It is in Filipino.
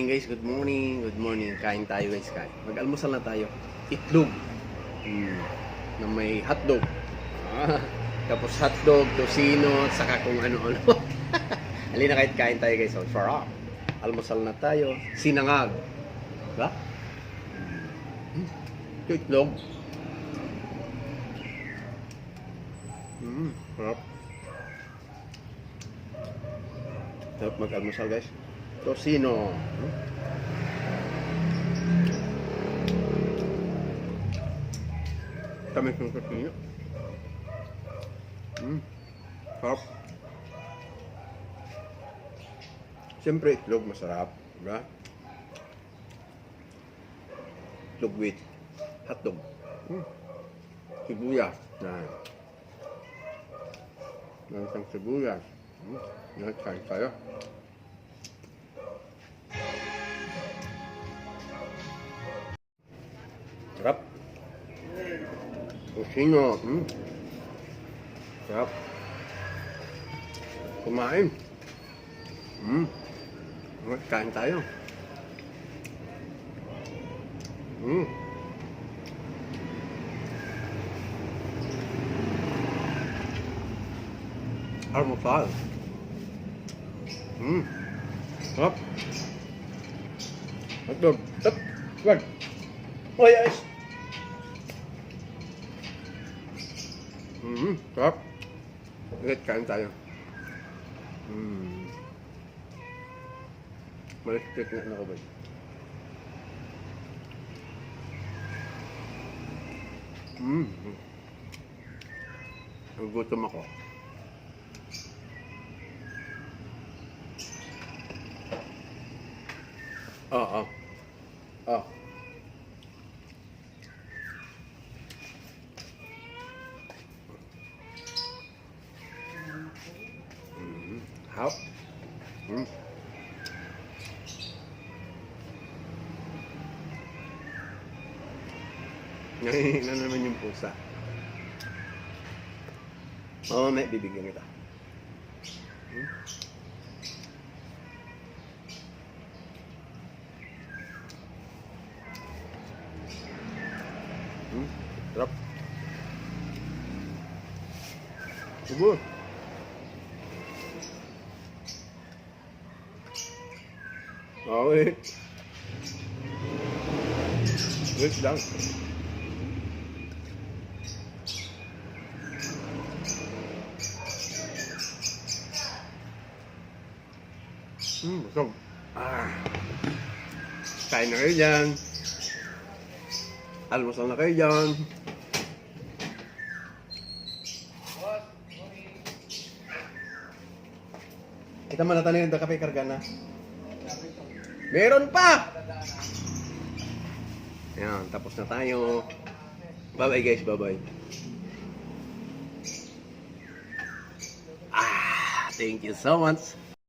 morning guys, good morning, good morning. Kain tayo guys, kain. Mag-almusal na tayo. Itlog. Mm, na may hotdog. Ah, tapos hotdog, tosino, saka kung ano-ano. Halina kahit kain tayo guys. So, sarap. Almusal na tayo. Sinangag. Diba? Mm. Itlog. Mm, sarap. Sarap mag-almusal guys. Tosino. Tamis ng tosino. Mm. Sarap. Siyempre itlog masarap. Diba? Itlog with hotdog. Mm. Sibuyas. Yan. Meron siyang sibuyas. Mm. Yan, kain tayo. Kusino. Mm. Sarap. Kumain. Mm. Okay, Kain tayo. Mm. Almusal. Mm. Sarap. Hotdog. Tap. Wag. Oh, yes. Mm, sarap. Ulit, kain tayo. Mm. Nga na ako ba? Mm. Nagutom ako. Oo. Oh. Hap. Mm. Nahihina naman yung pusa. Oo, may bibigyan kita. Hmm? Hmm? Sarap. Subur. Oh, wait. Wait lang. Hmm, busog. Ah. Kain na kayo dyan. Almusal na kayo dyan. Kita mo na tayo yung kape karga na. Meron pa! Yan, tapos na tayo. Bye-bye guys, bye-bye. Ah, thank you so much.